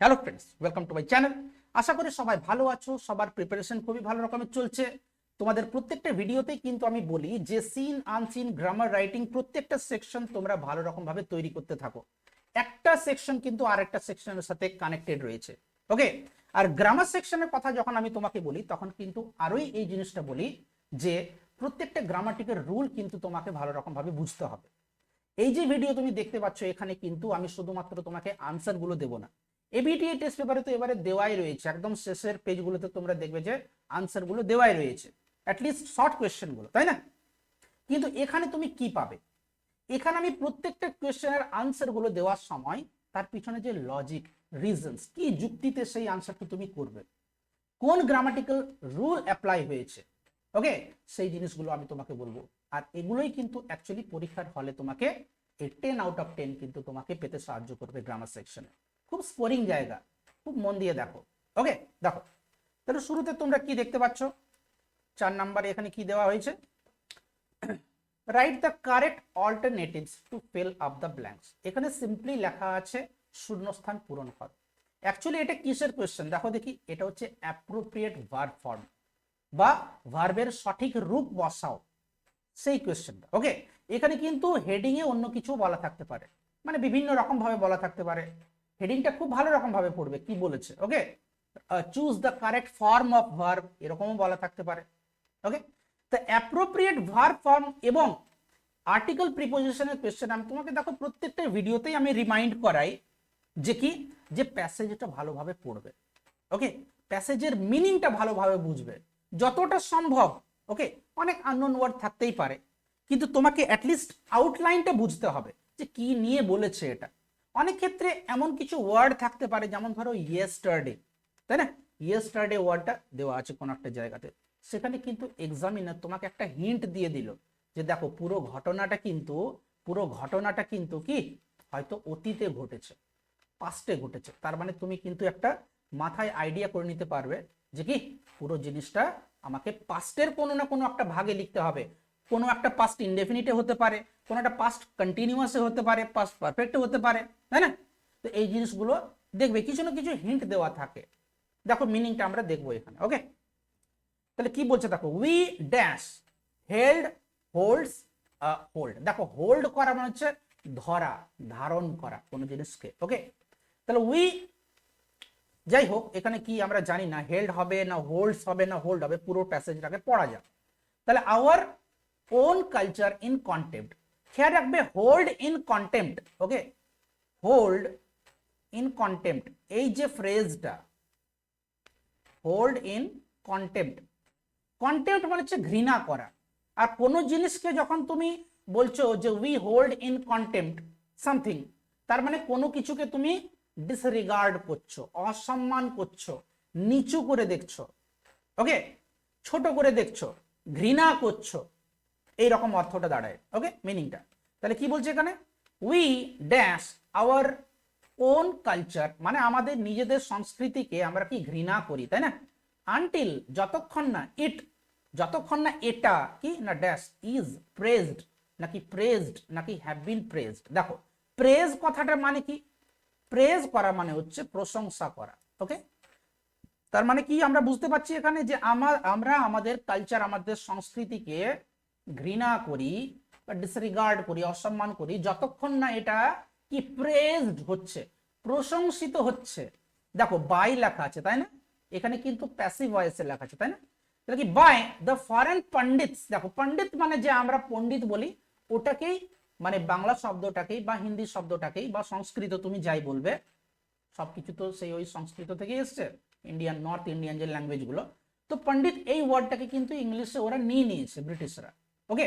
Hello friends welcome to my channel আশা করি সবাই ভালো আছো, সবার প্রিপারেশন খুবই ভালো রকমের চলছে। তোমাদের প্রত্যেকটা ভিডিওতেই কিন্তু আমি বলি যে সিন আনসিন গ্রামার রাইটিং প্রত্যেকটা সেকশন তোমরা ভালো রকম ভাবে তৈরি করতে থাকো। একটা সেকশন কিন্তু আরেকটা সেকশনের সাথে কানেক্টেড রয়েছে। ওকে আর গ্রামার সেকশনের কথা যখন আমি তোমাকে বলি, তখন কিন্তু আরোই এই জিনিসটা বলি যে প্রত্যেকটা গ্রামাটিকের রুল কিন্তু তোমাকে ভালো রকম ভাবে বুঝতে হবে। এই যে ভিডিও তুমি দেখতে পাচ্ছ, এখানে কিন্তু আমি শুধুমাত্র তোমাকে আনসারগুলো দেবো না। এবিটিএ টেস্ট পেপারে তো এবারে দেওয়াই রয়েছে। একদম শেষের পেজগুলোতে তোমরা দেখবে যে আনসারগুলো দেওয়াই রয়েছে। অ্যাটলিস্ট শর্ট কোয়েশ্চেনগুলো তাই না? কিন্তু এখানে তুমি কি পাবে? এখানে আমি প্রত্যেকটা কোয়েশ্চেনের আনসারগুলো দেওয়ার সময় তার পিছনে যে লজিক রিজনস কি যুক্তিতে সেই আনসারটা তুমি করবে? কোন গ্রামাটিক্যাল রুল অ্যাপ্লাই হয়েছে? ওকে সেই জিনিসগুলো আমি তোমাকে বলব। আর এগুলোই কিন্তু অ্যাকচুয়ালি পরীক্ষার হলে তোমাকে এই টেন আউট অফ টেন কিন্তু তোমাকে পেতে সাহায্য করবে গ্রামার সেকশনে খুব স্কোরিং জায়গা। খুব মন দিয়ে দেখো। ওকে দেখো। তাহলে শুরুতে তোমরা কি দেখতে পাচ্ছ? চার নাম্বারে এখানে কি দেওয়া হয়েছে? Write the correct alternatives to fill up the blanks এখানে সিম্পলি লেখা আছে শূন্যস্থান পূরণ কর। অ্যাকচুয়ালি এটা কিসের কোয়েশ্চেন দেখো দেখি, এটা হচ্ছে অ্যাপ্রোপ্রিয়েট ভার্ব ফর্ম বা ভার্বের সঠিক রূপ বসাও। সেই কোয়েশ্চেনটা ওকে এখানে কিন্তু হেডিং এ অন্য কিছু বলা থাকতে পারে। মানে বিভিন্ন রকম ভাবে বলা থাকতে পারে। হেডিংটা খুব ভালো রকম ভাবে পড়বে, কি বলেছে okay choose the correct form of verb এরকমও বলা থাকতে পারে ওকে তো অ্যাপ্রোপ্রিয়েট ভার্ব ফর্ম এবং আর্টিকেল প্রিপোজিশনের কোয়েশ্চেন আমি তোমাকে দেখো প্রত্যেকটা ভিডিওতেই আমি রিমাইন্ড করাই যে কি? যে প্যাসেজটা ভালোভাবে পড়বে ওকে প্যাসেজের মিনিংটা ভালোভাবে বুঝবে, যতটা সম্ভব ওকে অনেক আননোন ওয়ার্ড থাকতেই পারে, কিন্তু তোমাকে অ্যাটলিস্ট আউটলাইনটা বুঝতে হবে যে কি নিয়ে বলেছে এটা। অনেক ক্ষেত্রে এমন কিছু ওয়ার্ড থাকতে পারে, যেমন ধরো ইয়েস্টারডে তাই না? ইয়েস্টারডে ওয়ার্ডটা দেওয়া আছে কোনো একটা জায়গাতে। সেখানে কিন্তু এক্সামিনার তোমাকে একটা হিন্ট দিয়ে দিল যে দেখো, পুরো ঘটনাটা কিন্তু, পুরো ঘটনাটা কিন্তু কি? হয়তো অতীতে ঘটেছে পাস্টে ঘটেছে। তার মানে তুমি কিন্তু একটা মাথায় আইডিয়া করে নিতে পারবে যে কি, পুরো জিনিসটা আমাকে পাস্টের কোনো না কোনো একটা ভাগে লিখতে হবে। কোনো একটা পাস্ট ইনডেফিনিটে হতে পারে, কোনো একটা পাস্ট কন্টিনিউয়াসে হতে পারে পাস্ট পারফেক্টে হতে পারে, তাই না? তো এই জিনিসগুলো দেখবে, কিছু না কিছু হিন্ট দেওয়া থাকে। দেখো মিনিংটা আমরা দেখব এখানে ওকে তাহলে কি বলছে দেখো we dash held holds hold দেখো হোল্ড করা মানে হচ্ছে ধরা, ধারণ করা কোনো জিনিসকে ওকে তাহলে উই যাই হোক, এখানে কি আমরা জানি না হেল্ড হবে না হোল্ডস হবে না হোল্ড হবে, পুরো প্যাসেজটাকে পড়া যাক। তাহলে our own culture in contempt খেয়াল রাখবে hold in contempt okay hold in contempt এই যে ফ্রেজটা হোল্ড ইন কন্টেম্পট কন্টেম্পট মানে হচ্ছে ঘৃণা করা। আর কোনো জিনিসকে যখন তুমি বলছো যে we hold in contempt something তার মানে কোনো কিছুকে তুমি ডিসরিগার্ড করছ, অসম্মান করছ, নিচু করে দেখছ ওকে ছোট করে দেখছ, ঘৃণা করছ এই রকম অর্থটা দাঁড়ায়। ওকে মিনিংটা তাহলে কি বলছে এখানে? We dash our own culture মানে আমাদের নিজেদের সংস্কৃতিকে আমরা কি ঘৃণা করি, তাই না? আনটিল যতক্ষণ না ইট যতক্ষণ না এটা কি না ড্যাশ ইজ প্রেজড নাকি প্রেজড নাকি হ্যাভ বিন প্রেজড দেখো প্রেজ কথাটা মানে কি? প্রেজ করা মানে হচ্ছে প্রশংসা করা। ওকে তার মানে কি আমরা বুঝতে পারছি এখানে যে আমার আমরা আমাদের কালচার আমাদের সংস্কৃতিকে ঘৃণা করি বা ডিসরিগার্ড করি, অসম্মান করি, যতক্ষণ না এটা কি প্রেজড হচ্ছে, প্রশংসিত হচ্ছে। দেখো বাই লেখা আছে, তাই না? এখানে কিন্তু প্যাসিভ ভয়েসে লেখা আছে, তাই না? তাহলে কি বাই দ্য ফরেন পন্ডিতস দেখো পণ্ডিত মানে যে আমরা পণ্ডিত বলি, ওটাকেই মানে বাংলা শব্দটাকেই বা হিন্দি শব্দটাকেই বা সংস্কৃত তুমি যাই বলবে, সবকিছু তো সেই ওই সংস্কৃত থেকে এসছে ইন্ডিয়ান নর্থ ইন্ডিয়ান যে ল্যাঙ্গুয়েজগুলো তো পণ্ডিত এই ওয়ার্ডটাকে কিন্তু ইংলিশে ওরা নিয়ে নিয়েছে ব্রিটিশরা ওকে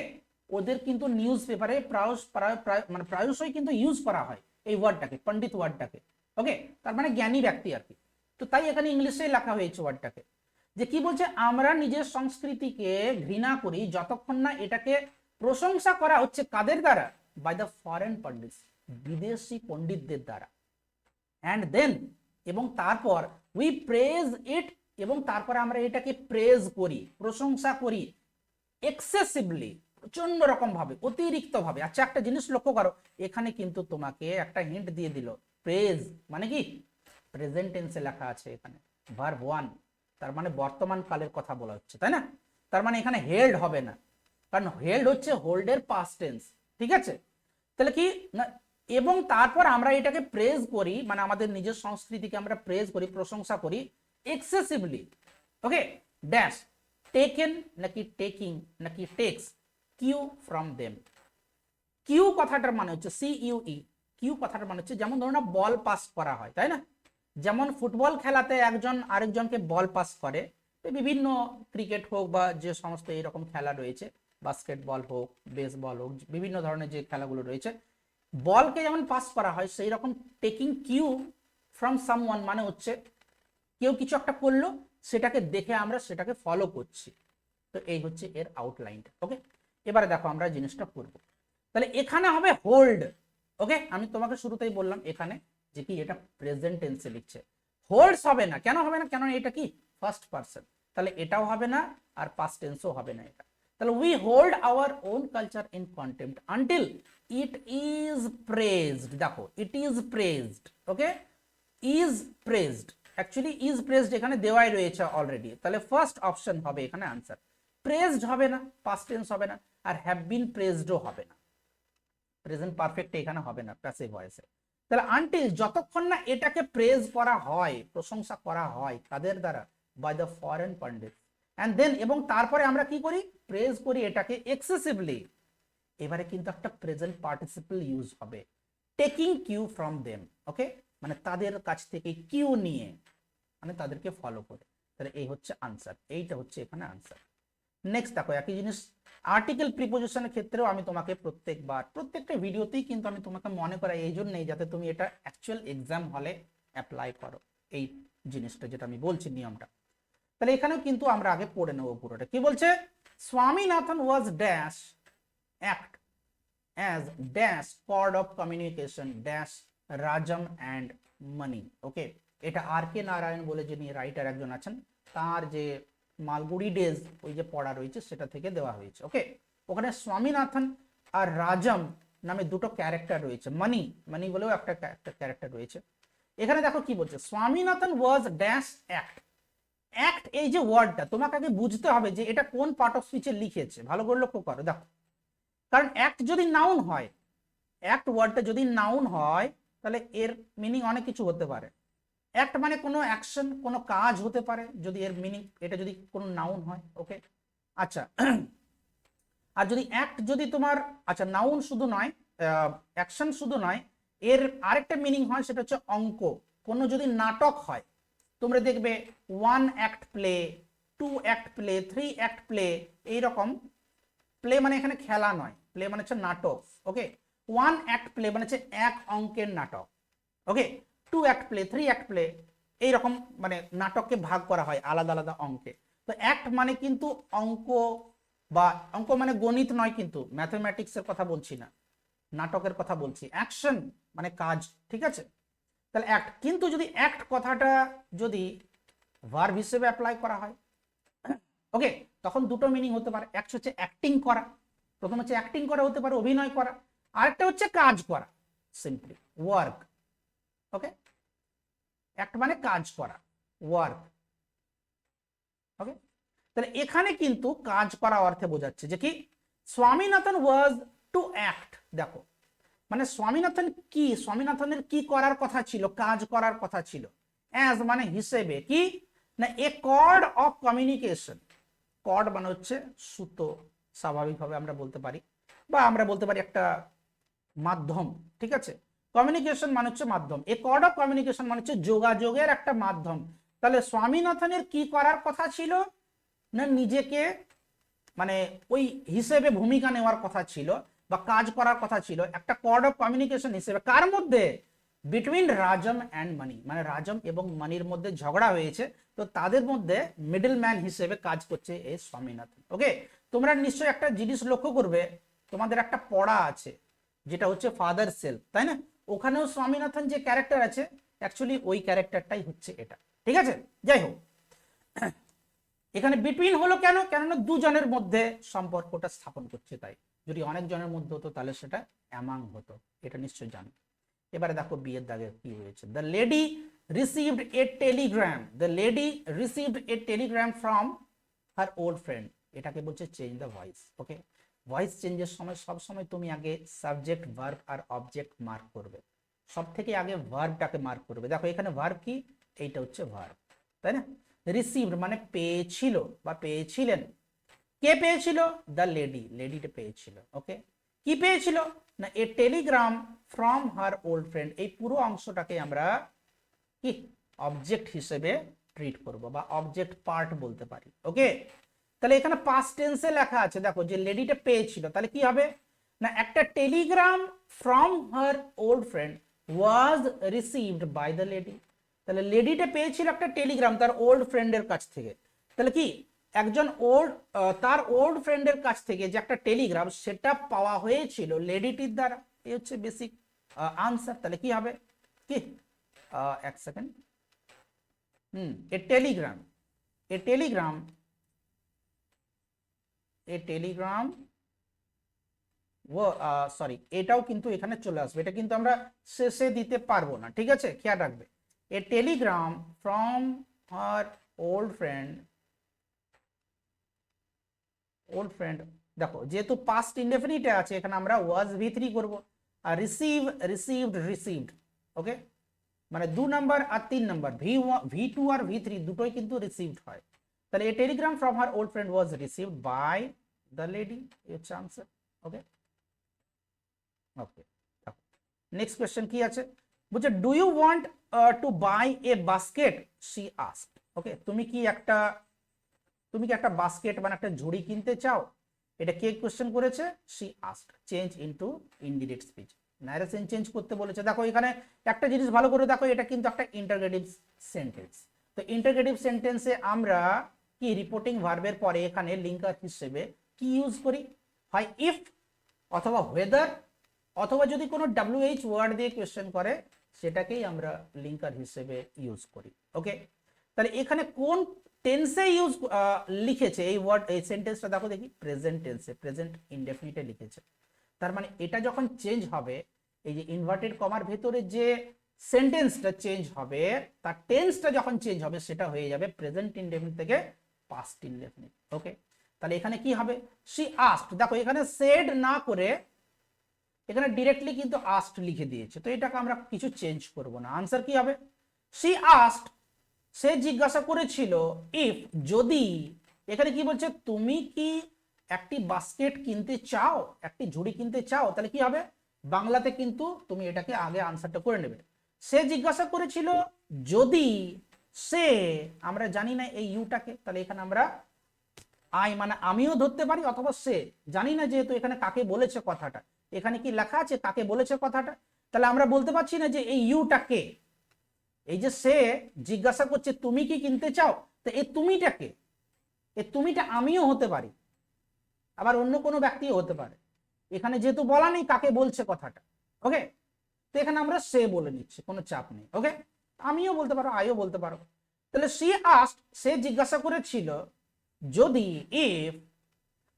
ওদের কিন্তু নিউজ পেপারে প্রায় প্রায় মানে প্রায়শই কিন্তু ইউজ করা হয় এই ওয়ার্ডটাকে পণ্ডিত ওয়ার্ডটাকে ওকে তার মানে জ্ঞানী ব্যক্তি আর কি। তো তাই এখানে ইংলিশে লেখা হয়েছে ওয়ার্ডটাকে যে কি বলছে? আমরা নিজের সংস্কৃতিকে ঘৃণা করি যতক্ষণ না এটাকে প্রশংসা করা হচ্ছে কাদের দ্বারা? বাই দ্য ফরেন পন্ডিতস বিদেশি পণ্ডিতদের দ্বারা। অ্যান্ড দেন এবং তারপর উই প্রেজ ইট এবং তারপরে আমরা এটাকে প্রেজ করি, প্রশংসা করি। এক্সেসিভলি প্রচণ্ড রকম ভাবে অতিরিক্ত ভাবে আচ্ছা একটা জিনিস লক্ষ্য করো, এখানে কিন্তু তোমাকে একটা হিন্ট দিয়ে দিল প্রেজ মানে কি? প্রেজেন্ট টেন্সে লেখা আছে এখানে ভার্ব ওয়ান তার মানে বর্তমান কালের কথা বলা হচ্ছে, তাই না? তার মানে এখানে হেল্ড হবে না, কারণ হেল্ড হচ্ছে হোল্ডের পাস্ট টেন্স ঠিক আছে? তাহলে কি? না, এবং তারপর আমরা এটাকে প্রেজ করি মানে আমাদের নিজের সংস্কৃতিকে আমরা প্রেজ করি, প্রশংসা করি এক্সেসিভলি ওকে ড্যাশ টেকেন নাকি টেকিং নাকি takes cue from them cue কথাটার মানে হচ্ছে সি ইউ ই কিউ কথাটার মানে হচ্ছে যেমন ধরুন বল পাস করা হয়, তাই না? যেমন ফুটবল খেলাতে একজন আরেকজনকে বল পাস করে বিভিন্ন ক্রিকেট হোক বা যে সমস্ত এরকম খেলা রয়েছে বাস্কেটবল হোক বেসবল হোক, বিভিন্ন ধরনের যে খেলাগুলো রয়েছে বলকে যেমন পাস করা হয় সেই রকম টেকিং কিউ ফ্রম সামওয়ান মানে হচ্ছে কেউ কিছু একটা করল সেটাকে দেখে আমরা সেটাকে ফলো করছি। তো এই হচ্ছে এর আউটলাইনটা ওকে এবারে দেখো আমরা জিনিসটা করব। তাহলে এখানে হবে হোল্ড ওকে আমি তোমাকে শুরুতেই বললাম এখানে যে কি এটা প্রেজেন্ট টেন্সে লিখছে। হোল্ডস হবে না, কেন হবে না? কেন এটা কি? ফার্স্ট পার্সন তাহলে এটাও হবে না আর পাস্ট টেন্সও হবে না এটা। তাহলে we hold our own culture in contempt until it is praised দেখো it is praised okay is praised actually is praised এখানে দেওয়াই রয়েছে অলরেডি তাহলে ফার্স্ট অপশন হবে এখানে আনসার প্রেজড হবে না পাস্ট টেন্স হবে না, আর হ্যাভ বিন প্রেজডও হবে না। প্রেজেন্ট পারফেক্ট এখানে হবে না প্যাসিভ ভয়েসে তাহলে আনটিল যতক্ষণ না এটাকে প্রেজ করা হয়, প্রশংসা করা হয় কাদের দ্বারা by the foreign pundit and then এবং তারপরে আমরা কি করি? প্রেজ করি এটাকে এক্সেসিভলি এবারে কিন্তু একটা প্রেজেন্ট পার্টিসিপল ইউজ হবে। Taking cue from them okay মানে তাদের কাছ থেকে কিউ নিয়ে মানে তাদেরকে ফলো করে। তাহলে এই হচ্ছে আনসার এইটা হচ্ছে এখানে আনসার নেক্সট দেখো, একই জিনিস আর্টিকেল প্রিপোজিশনের ক্ষেত্রেও আমি তোমাকে প্রত্যেকবার, প্রত্যেকটা ভিডিওতেই কিন্তু আমি তোমাকে মনে করাই এই জন্যই যাতে তুমি এটা অ্যাকচুয়াল এক্সাম হলে অ্যাপ্লাই করো, এই জিনিসটা যেটা আমি বলছি নিয়মটা। তাহলে এখানেও কিন্তু আমরা আগে পড়ে নেব পুরোটা। কি বলছে? Swaminathan was dash act as dash cord of communication dash রাজম and money okay এটা আর কে নারায়ণ বলে যিনি রাইটার একজন আছেন, তার যে মালগুড়ি ডেজ ওই যে পড়া রয়েছে, সেটা থেকে দেওয়া হয়েছে ওকে ওখানে স্বামীনাথন আর রাজম নামে দুটো ক্যারেক্টার রয়েছে মানি মানি বলেও একটা একটা ক্যারেক্টার রয়েছে। এখানে দেখো কি বলছে, Swaminathan was dash act act এই যে ওয়ার্ডটা তোমাকে আগে বুঝতে হবে যে এটা কোন পার্ট অফ স্পিচে লিখেছে, ভালো করে লক্ষ্য করো, দেখো। কারণ অ্যাক্ট যদি নাউন হয় অ্যাক্ট ওয়ার্ডটা যদি নাউন হয় তাহলে এর মিনিং অনেক কিছু হতে পারে। অ্যাক্ট মানে কোনো অ্যাকশন কোনো কাজ হতে পারে, যদি এর মিনিং এটা যদি কোনো নাউন হয় ওকে আচ্ছা আর যদি অ্যাক্ট যদি তোমার আচ্ছা নাউন শুধু নয় অ্যাকশন শুধু নয়, এর আরেকটা মিনিং হয়, সেটা হচ্ছে অঙ্ক। কোনো যদি নাটক হয়, তোমরা দেখবে one act play two act play three act play এইরকম। প্লে মানে এখানে খেলা নয় প্লে মানে হচ্ছে নাটক ওকে ওয়ান অ্যাক্ট প্লে মানে হচ্ছে এক অঙ্কের নাটক। Okay two act play three act play এইরকম মানে নাটককে ভাগ করা হয় আলাদা আলাদা অঙ্কে। তো অ্যাক্ট মানে কিন্তু অঙ্ক বা অঙ্ক মানে গণিত নয় কিন্তু ম্যাথমেটিক্সের কথা বলছি না। নাটকের কথা বলছি। অ্যাকশন মানে কাজ, ঠিক আছে? তাহলে অ্যাক্ট কিন্তু যদি অ্যাক্ট কথাটা যদি ভার্ব হিসেবে অ্যাপ্লাই করা হয় ওকে তখন দুটো মিনিং হতে পারে। একটা হচ্ছে অ্যাক্টিং করা। প্রথম হচ্ছে অ্যাক্টিং করা, হতে পারে অভিনয় করা। আরেকটা হচ্ছে কাজ করা সিম্পলি ওয়ার্ক ওকে অ্যাক্ট মানে কাজ করা ওয়ার্ক ওকে তাহলে এখানে কিন্তু কাজ করা অর্থে বোঝাচ্ছে যে কি? স্বামীনাথন ওয়াজ টু অ্যাক্ট দেখো মানে স্বামীনাথন কি? স্বামীনাথনের কি করার কথা ছিল, কাজ করার কথা ছিল অ্যাজ মানে হিসেবে কি? না a cord of communication cord মানে হচ্ছে সুতো, স্বাভাবিকভাবে আমরা বলতে পারি, বা আমরা বলতে পারি একটা মাধ্যম, ঠিক আছে? কমিউনিকেশন মানে হচ্ছে মাধ্যম। এ কর্ড অফ কমিউনিকেশন মানে হচ্ছে যোগাযোগের একটা মাধ্যম। তাহলে স্বামীনাথনের কি করার কথা ছিল? না নিজেকে মানে ওই হিসেবে ভূমিকা নেওয়ার কথা ছিল বা কাজ করার কথা ছিল? একটা কর্ড অফ কমিউনিকেশন হিসেবে কার মধ্যে? বিটুইন রাজম অ্যান্ড মানি মানে রাজম এবং মানির মধ্যে ঝগড়া হয়েছে, তো তাদের মধ্যে মিডল ম্যান হিসেবে কাজ করছে এই স্বামীনাথন। ওকে তোমরা নিশ্চয়ই একটা জিনিস লক্ষ্য করবে, তোমাদের একটা পড়া আছে। যেটা হচ্ছে ফাদার সেলফ তাই না? ওখানেও স্বামীনাথন যে ক্যারেক্টার আছে অ্যাকচুয়ালি ওই ক্যারেক্টারটাই হচ্ছে এটা, ঠিক আছে? যাই হোক। এখানে বিটুইন হলো কেন? কেননা দুজনের মধ্যে সম্পর্কটা স্থাপন করছে তাই। যদি অনেক জনের মধ্যে হতো, তাহলে সেটা অ্যামাং হতো, এটা নিশ্চয়ই জানো এবারে দেখো বিয়ের দাগে কি হয়েছে। The lady received a telegram the lady received a telegram from her old friend এটাকে বলছে change the voice okay voice চেঞ্জের সময় সব সময় তুমি আগে সাবজেক্ট ভার্ব আর অবজেক্ট মার্ক করবে। সব থেকে আগে ভার্বটাকে মার্ক করবে। দেখো, এখানে ভার্ব কি? এইটা হচ্ছে ভার্ব তাই না? রিসিভড মানে পেয়েছিল বা পেয়েছিলেন। কে পেয়েছিল? দ্য লেডি লেডিটা পেয়েছিল ওকে কি পেয়েছিল? না, a telegram from her old friend এই পুরো অংশটাকে আমরা কি? অবজেক্ট হিসেবে ট্রিট করব বা অবজেক্ট পার্ট বলতে পারি ওকে তাহলে এখানে পাস্ট টেন্সে লেখা আছে, দেখো যে লেডিটা পেয়েছিল, তাহলে কি হবে? না, একটা telegram from her old friend was received by the lady তাহলে লেডিটা পেয়েছিল একটা টেলিগ্রাম তার ওল্ড ফ্রেন্ডের কাছ থেকে। তাহলে কি? একজন ওল্ড তার ওল্ড ফ্রেন্ডের কাছ থেকে যে একটা টেলিগ্রাম সেটা পাওয়া হয়েছিল লেডিটির দ্বারা। এই হচ্ছে বেসিক আনসার তাহলে কি হবে? কি? এক second hmm, a telegram a telegram a telegram, oh sorry এটাও কিন্তু এখানে চলে আসবে। এটা কিন্তু আমরা শেষে দিতে পারব না, ঠিক আছে? খেয়াল রাখবে। A telegram from her old friend old friend, দেখো, যেহেতু পাস্ট ইনডেফিনিটে আছে, এখানে আমরা ওয়াজ ভি থ্রি করব, আর রিসিভ রিসিভড রিসিভড ওকে মানে দু নাম্বার আর তিন নাম্বার ভি ভি টু আর ভি থ্রি দুটোই কিন্তু রিসিভড হয়। তাহলে a telegram from her old friend was received by the lady হচ্ছে answer okay okay next question কি আছে? বলছে do you want to buy a basket she ask okay তুমি কি একটা, তুমি কি একটা বাস্কেট মানে একটা ঝুড়ি কিনতে চাও? এটা কে কোয়েশ্চেন করেছে? She ask change into indirect speech narration change করতে বলেছে। দেখো, এখানে একটা জিনিস ভালো করে দেখো, এটা কিন্তু একটা ইন্টারগ্রেটিভ সেন্টেন্স তো ইন্টারগ্রেটিভ সেন্টেন্সে আমরা কি রিপোর্টিং ভার্বের পরে এখানে লিঙ্কার হিসেবে, কি ইউজ করি? হয় ইফ অথবা ওয়েদার অথবা যদি কোনো ডাব্লিউএইচ ওয়ার্ড দিয়ে কোয়েশ্চেন করে, সেটাকেই আমরা লিঙ্কার হিসেবে ইউজ করি ওকে তাহলে এখানে কোন টেন্সে ইউজ লিখেছে? এই ওয়ার্ড এই সেন্টেন্সটা দেখো দেখি প্রেজেন্ট টেন্সে প্রেজেন্ট ইনডেফিনিটে লিখেছে। তার মানে এটা যখন চেঞ্জ হবে, এই যে ইনভার্টেড কমার ভেতরে যে সেন্টেন্সটা চেঞ্জ হবে, তার টেন্সটা যখন চেঞ্জ হবে, সেটা হয়ে যাবে প্রেজেন্ট ইনডেফিনিট থেকে পাস্ট ইনডেফিনিট ওকে তাহলে এখানে কি হবে? সি আস্ট দেখো এখানে সেড না করে এখানে ডিরেক্টলি কিন্তু আস্ট লিখে দিয়েছে, তো এটাকে আমরা কিছু চেঞ্জ করব না। আনসার কি হবে? সি আস্ট সে জিজ্ঞাসা করেছিল ইফ যদি এখানে কি বলছে, তুমি কি একটি বাস্কেট কিনতে চাও, একটি ঝুড়ি কিনতে চাও, তাহলে কি হবে? বাংলাতে কিন্তু তুমি এটাকে আগে আনসারটা করে নেবে। সে জিজ্ঞাসা করেছিল, যদি সে, আমরা জানি না এই ইউটাকে, তাহলে এখানে আমরা আই মানে আমিও ধরতে পারি অথবা সে। জানি না যেহেতু এখানে কাকে বলেছে কথাটা। এখানে কি লেখা আছে কাকে বলেছে কথাটা? তাহলে আমরা বলতে পারছি না যে এই ইউটা কে। এই যে সে জিজ্ঞাসা করছে, তুমি কি কিনতে চাও? তো এই তুমিটাকে এই তুমিটা আমিও হতে পারি। আবার অন্য কোনো ব্যক্তিও হতে পারে। এখানে যেহেতু বলা নেই কাকে বলছে কথাটা। ওকে? তো এখানে আমরা সে বলে নিচ্ছি, কোনো চাপ নেই। ওকে? আমিও বলতে পারো, আইও বলতে পারো। তাহলে সি আস্ট সে জিজ্ঞাসা করেছিল, যদি if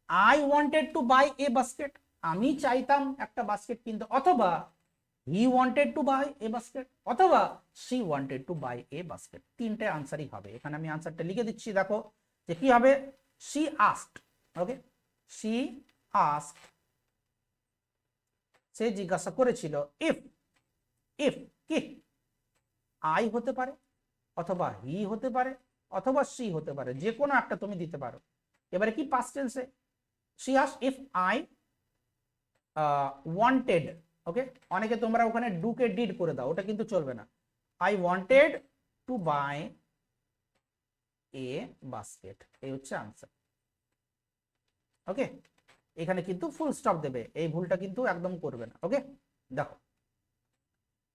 I wanted to buy a basket আমি চাইতাম একটা বাস্কেট কিনতে, অথবা he wanted to buy a basket অথবা she wanted to buy a basket তিনটে আনসারই হবে। এখানে আমি আনসারটা লিখে দিচ্ছি, দেখো, যে কি হবে? She asked okay she asked সে জিজ্ঞাসা করেছিল ইফ ইফ কি? আই হতে পারে, অথবা হি হতে পারে, অথবা সি হতে পারে যে কোনো একটা তুমি দিতে পারো। এবারে কি পাস্ট টেন্সে she if I wanted okay অনেকে তোমরা ওখানে ডুকে ডিড করে দাও, ওটা কিন্তু চলবে না। I wanted to buy a basket এই হচ্ছে আনসার ওকে এখানে কিন্তু ফুল স্টপ দেবে, এই ভুলটা কিন্তু একদম করবে না ওকে দেখো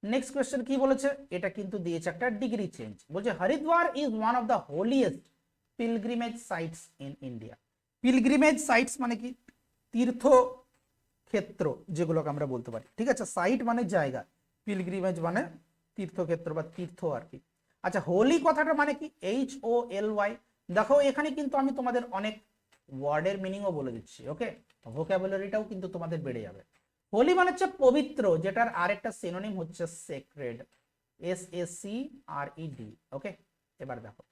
নেক্সট কোয়েশ্চেন কি বলেছে? এটা কিন্তু দিয়েছে একটা ডিগ্রি চেঞ্জ বলছে, Haridwar is one of the holiest pilgrimage sites in India pilgrimage sites মানে কি? তীর্থ ক্ষেত্র যেগুলোকে আমরা বলতে পারি। ঠিক আছে? সাইট মানে জায়গা। পিলগ্রিমেজ মানে তীর্থক্ষেত্র বা তীর্থ আর কি। আচ্ছা হোলি কথাটা মানে কি? এইচ ও এল ওয়াই দেখো, এখানে কিন্তু আমি তোমাদের অনেক ওয়ার্ডের মিনিংও বলে দিচ্ছি ওকে ভোক্যাবুলারিটাও কিন্তু তোমাদের বেড়ে যাবে। হোলি মানে হচ্ছে পবিত্র, যেটার আরেকটা সিনোনিম হচ্ছে sacred S S C R E D okay এবার দেখো।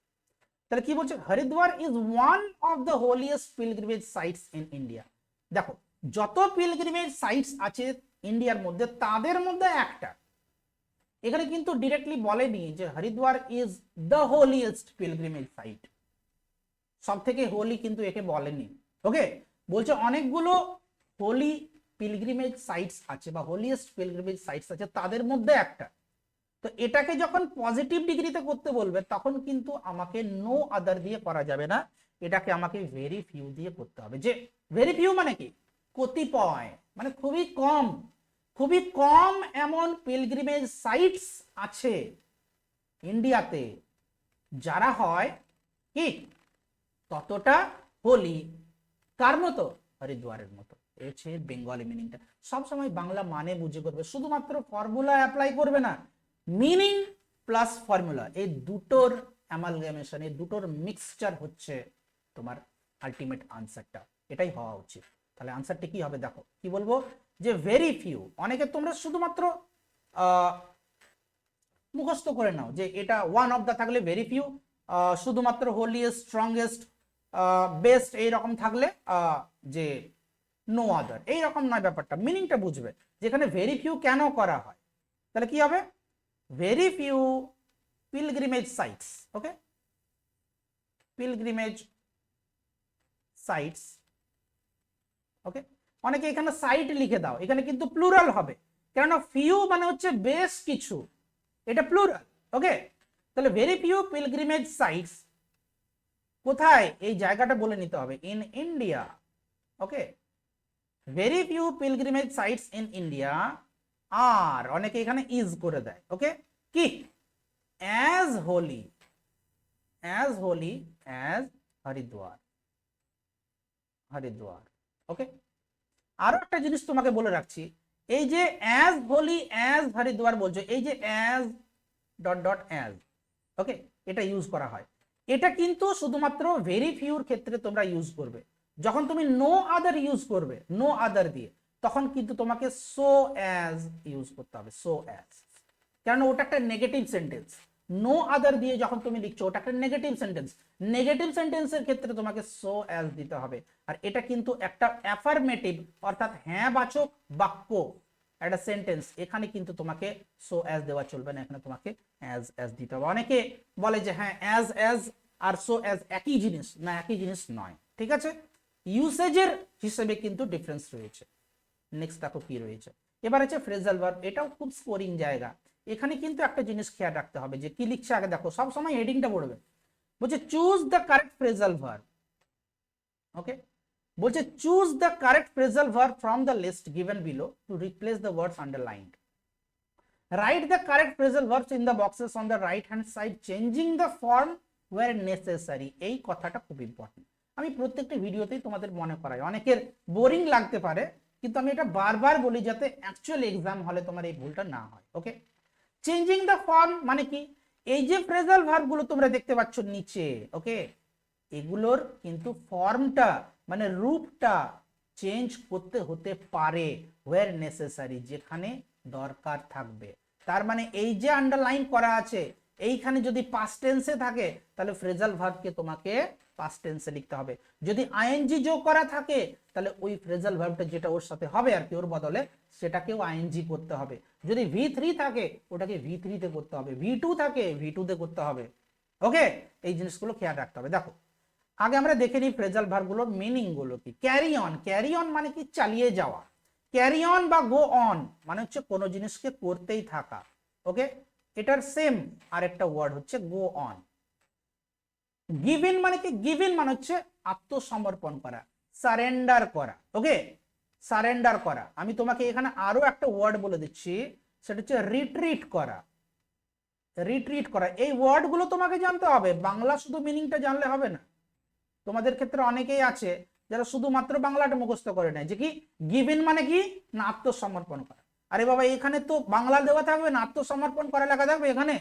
তাহলে কি বলছে? Haridwar is one of the holiest pilgrimage sites in India দেখো, যত পিলগ্রিমেজ সাইটস আছে ইন্ডিয়ার মধ্যে, তাদের মধ্যে একটা। এখানে কিন্তু ডিরেক্টলি বলেনি যে Haridwar is the holiest pilgrimage site সব থেকে হোলি কিন্তু একে বলেনি ওকে বলছে অনেকগুলো হোলি পিলগ্রিমেজ সাইটস আছে বা হোলিয়েস্ট পিলগ্রিমেজ সাইটস আছে, তাদের মধ্যে একটা। তো এটাকে যখন পজিটিভ ডিগ্রিতে করতে বলবে, তখন কিন্তু আমাকে নো আদার দিয়ে করা যাবে না। এটাকে আমাকে ভেরি ফিউ দিয়ে করতে হবে। যে ভেরি ফিউ মানে কি? কতিপয় মানে খুবই কম খুবই কম এমন পিলগ্রিমেজ সাইটস আছে ইন্ডিয়াতে, যারা হয় কি? ততটা হোলি। কার মতো? হরিদ্বারের মতো। হচ্ছে বেঙ্গলি মিনিংটা সবসময় বাংলা মানে বুঝে করবে। শুধুমাত্র ফর্মুলা অ্যাপ্লাই করবে না মিনিং প্লাস ফর্মুলা এই দুটোর অ্যামালগামেশন এই দুটোর মিক্সচার হচ্ছে তোমার আলটিমেট আনসারটা এটাই হওয়া উচিত। তাহলে আনসারটা কি হবে দেখো, কি বলব? যে ভেরি ফিউ অনেকে তোমরা শুধুমাত্র মুখস্থ করে নাও যে এটা ওয়ান অফ দ্য থাকলে ভেরি ফিউ শুধুমাত্র হোলিয়েস্ট স্ট্রংগেস্ট বেস্ট এইরকম থাকলে যে নো আদার এইরকম নয় ব্যাপারটা। মিনিংটা বুঝবে। যেখানে ভেরি ফিউ কেন করা হয়। তাহলে কি হবে? Very few pilgrimage sites okay pilgrimage sites okay অনেকে এখানে সাইট লিখে দাও। এখানে কিন্তু প্লুরাল হবে। কেননা ফিউ মানে হচ্ছে বেশ কিছু। এটা প্লুরাল ওকে তাহলে ভেরি ফিউ পিলগ্রিমেজ সাইটস কোথায়? এই জায়গাটা বলে নিতে হবে। In India okay very few pilgrimage sites in India আর অনেকে এখানে ইজ করে দেয় ওকে কি? As holy as holy as Haridwar Haridwar okay আরও একটা জিনিস তোমাকে বলে রাখছি, এই যে অ্যাজ হোলি অ্যাজ হরিদ্বার বলছো, এই যে as dot dot as okay এটা ইউজ করা হয়। এটা কিন্তু শুধুমাত্র ভেরি ফিউর ক্ষেত্রে তোমরা ইউজ করবে। যখন তুমি নো আদার ইউজ করবে নো আদার দিয়ে, তখন কিন্তু তোমাকে সো অ্যাজ ইউজ করতে হবে সো অ্যাজ কারণ ওটা একটা নেগেটিভ সেন্টেন্স নো আদার দিয়ে যখন তুমি লিখছো, ওটা একটা নেগেটিভ সেন্টেন্স নেগেটিভ সেন্টেন্সের ক্ষেত্রে তোমাকে সো অ্যাজ দিতে হবে। আর এটা কিন্তু একটা অ্যাফার্মেটিভ অর্থাৎ হ্যাঁ বাচক বাক্য, একটা সেন্টেন্স এখানে কিন্তু তোমাকে সো অ্যাজ দেওয়া চলবে না, এখানে তোমাকে অ্যাজ অ্যাজ দিতে হবে। অনেকে বলে যে হ্যাঁ অ্যাজ অ্যাজ আর সো অ্যাজ একই জিনিস, না একই জিনিস নয়, ঠিক আছে? ইউসেজের হিসেবে কিন্তু ডিফারেন্স রয়েছে। নেক্সট দেখো কি রয়েছে। এবার হচ্ছে ফ্রেজাল ভার্ব এটাও খুব স্কোরিং জায়গা। এখানে কিন্তু একটা জিনিস খেয়াল রাখতে হবে যে কি লিখছে আগে দেখো, সব সময় হেডিংটা পড়বে। বলছে choose the correct phrasal verb okay বলছে choose the correct phrasal verb from the list given below to replace the words underlined write the correct phrasal verbs in the boxes on the right hand side changing the form where necessary এই কথাটা খুব important আমি প্রত্যেকটা ভিডিওতেই তোমাদের মনে করাই। অনেকের বোরিং লাগতে পারে, কিন্তু আমি এটা বারবার বলি যাতে অ্যাকচুয়াল এক্সাম হলে তোমার এই ভুলটা না হয় ওকে চেঞ্জিং দ্য ফর্ম মানে কি? এই যে ফ্রেজাল ভার্বগুলো তোমরা দেখতে পাচ্ছ নিচে ওকে এগুলোর কিন্তু ফর্মটা মানে রূপটা চেঞ্জ করতে হতে পারে ওয়ার নেসেসারি যেখানে দরকার থাকবে। তার মানে এই যে আন্ডারলাইন করা আছে, এইখানে যদি পাস্ট টেন্সে থাকে, তাহলে ফ্রেজাল ভার্বকে তোমাকে পাস্ট টেন্সে লিখতে হবে। যদি আইএনজি যোগ করা থাকে, তাহলে ওই ফ্রেজাল ভার্বটা যেটা ওর সাথে হবে আর কি, ওর বদলে সেটাকেও আইএনজি করতে হবে। যদি ভি থ্রি থাকে, ওটাকে ভি থ্রিতে করতে হবে। ভি টু থাকে ভি টুতে করতে হবে। ওকে এই জিনিসগুলো খেয়াল রাখতে হবে। দেখো, আগে আমরা দেখে নিই ফ্রেজাল ভার্বগুলোর মিনিংগুলো কি? ক্যারি অন ক্যারি অন মানে কি? চালিয়ে যাওয়া। ক্যারি অন বা গো অন মানে হচ্ছে কোনো জিনিসকে করতেই থাকা। ওকে এটার সেম আরেকটা ওয়ার্ড হচ্ছে গো অন গিভিন মানে কি? গিভিন মানে হচ্ছে আত্মসমর্পণ করা সারেন্ডার করা ওকে সারেন্ডার করা। আমি তোমাকে এখানে আরও একটা ওয়ার্ড বলে দিচ্ছি, সেটা হচ্ছে রিট্রিট করা। রিট্রিট করা। এই ওয়ার্ডগুলো তোমাকে জানতে হবে। বাংলা শুধু মিনিংটা জানলে হবে না। তোমাদের ক্ষেত্রে অনেকেই আছে যারা শুধুমাত্র বাংলাটা মুখস্থ করে নেয়। যে কি? গিভিন মানে কি? না, আত্মসমর্পণ করা। আরে বাবা, এখানে তো বাংলা দেওয়া থাকবে না, আত্মসমর্পণ করা লেখা থাকবে এখানে?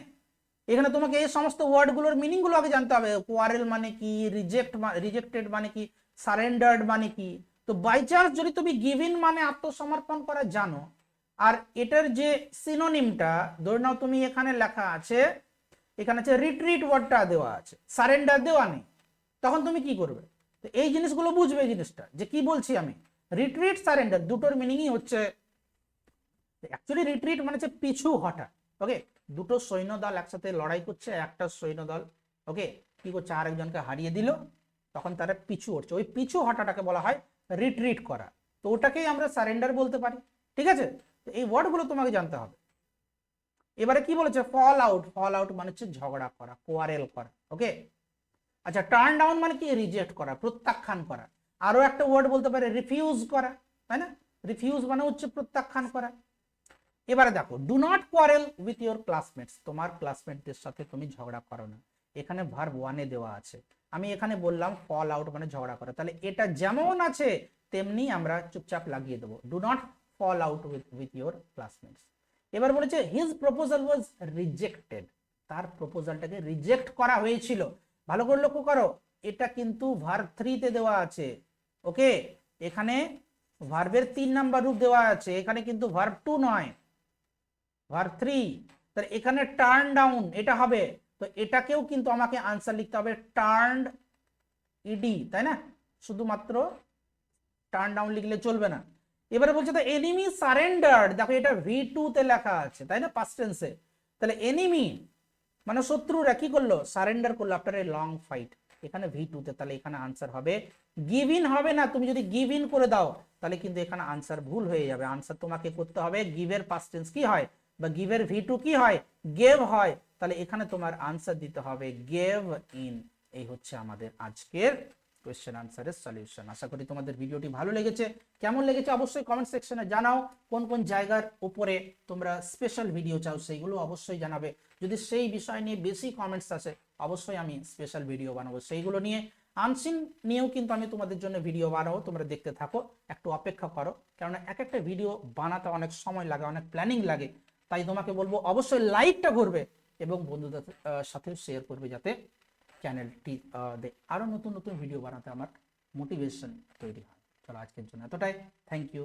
এখানে তোমাকে এই সমস্ত ওয়ার্ডগুলোর মিনিংগুলো আগে জানতে হবে। কোয়ারেল মানে কি, রিজেক্ট রিজেক্টেড মানে কি, সারেন্ডার্ড মানে কি? তো বাই চান্স যদি তুমি গিভিন মানে আত্মসমর্পণ করা জানো, আর এটার যে সিনোনিমটা ধরে নাও তুমি এখানে লেখা আছে, এখানে আছে রিট্রিট ওয়ার্ডটা দেওয়া আছে, সারেন্ডার দেওয়া নেই, তখন তুমি কি করবে? তো এই জিনিসগুলো বুঝবে এই জিনিসটা, যে কি বলছি আমি? রিট্রিট সারেন্ডার, দুটোর মিনিংই হচ্ছে অ্যাকচুয়ালি রিট্রিট মানে হচ্ছে পিছু হটা ওকে দুটো সৈন্য দল একসাথে লড়াই করছে, একটা সৈন্য দল ওকে কি করছে? আরেকজনকে হারিয়ে দিল, তখন তারা পিছু হচ্ছে ওই পিছু হটাটাকে বলা হয় রিট্রিট করা। তো ওটাকেই আমরা সারেন্ডার বলতে পারি, ঠিক আছে? তো এই ওয়ার্ডগুলো তোমাকে জানতে হবে। এবারে কি বলেছে? ফল আউট ফল আউট মানে হচ্ছে ঝগড়া করা কোয়ারেল করা ওকে আচ্ছা টার্ন ডাউন মানে কি? রিজেক্ট করা, প্রত্যাখ্যান করা। আরও একটা ওয়ার্ড বলতে পারে রিফিউজ করা, তাই না? রিফিউজ মানে হচ্ছে প্রত্যাখ্যান করা। এবারে দেখো do not quarrel with your classmates তোমার ক্লাসমেটদের সাথে তুমি ঝগড়া করো না। এখানে ভার্ব ওয়ানে দেওয়া আছে। আমি এখানে বললাম ফল আউট মানে ঝগড়া করা। তাহলে এটা যেমন আছে, তেমনি আমরা চুপচাপ লাগিয়ে দেবো। Do not fall out with with your classmates এবার বলেছে হিজ প্রপোজাল ওয়াজ রিজেক্টেড তার প্রপোজালটাকে রিজেক্ট করা হয়েছিল। ভালো করে লক্ষ্য করো, এটা কিন্তু ভার্ব থ্রিতে দেওয়া আছে। ওকে এখানে ভার্বের তিন নাম্বার রূপ দেওয়া আছে। এখানে কিন্তু ভার্ব টু নয়। ভার্ব থ্রি তাহলে এখানে টার্ন ডাউন এটা হবে। তো এটাকেও কিন্তু আমাকে আনসার লিখতে হবে টার্ন ইডি তাই না? শুধুমাত্র টার্ন ডাউন লিখলে চলবে না। এবারে বলছে তো এনিমি সারেন্ডার দেখো এটা ভি টু তে লেখা আছে, তাই না? পাস্ট টেন্সে তাহলে এনিমি মানে শত্রুরা কি করল? সারেন্ডার করল আফটার এ লং ফাইট এখানে ভি টু তে, তাহলে এখানে আনসার হবে গিভ ইন হবে না। তুমি যদি গিভ ইন করে দাও, তাহলে কিন্তু এখানে আনসার ভুল হয়ে যাবে। আনসার তোমাকে করতে হবে গিভের পাস্ট টেন্স কি হয়? বা গিভের ভি টু কি হয়? গেভ হয়। তাহলে এখানে তোমার আনসার দিতে হবে গেভ ইন এই হচ্ছে আমাদের আজকের কোয়েশ্চেন আনসারের সলিউশন আশা করি তোমাদের ভিডিওটি ভালো লেগেছে। কেমন লেগেছে অবশ্যই কমেন্ট সেকশনে জানাও। কোন কোন জায়গার উপরে তোমরা স্পেশাল ভিডিও চাও সেইগুলো অবশ্যই জানাবে। যদি সেই বিষয় নিয়ে বেশি কমেন্টস আসে, অবশ্যই আমি স্পেশাল ভিডিও বানাবো। সেইগুলো নিয়ে আনসিন নিয়েও কিন্তু আমি তোমাদের জন্য ভিডিও বানাবো। তোমরা দেখতে থাকো। একটু অপেক্ষা করো। কেননা এক একটা ভিডিও বানাতে অনেক সময় লাগে, অনেক প্ল্যানিং লাগে। তাই তোমাকে বলব অবশ্যই লাইকটা করবে এবং বন্ধুদের সাথে শেয়ার করবে যাতে চ্যানেলটি আরও নতুন নতুন ভিডিও বানাতে আমার মোটিভেশন তৈরি হয়। চলো আজকের জন্য এতটাই। Thank you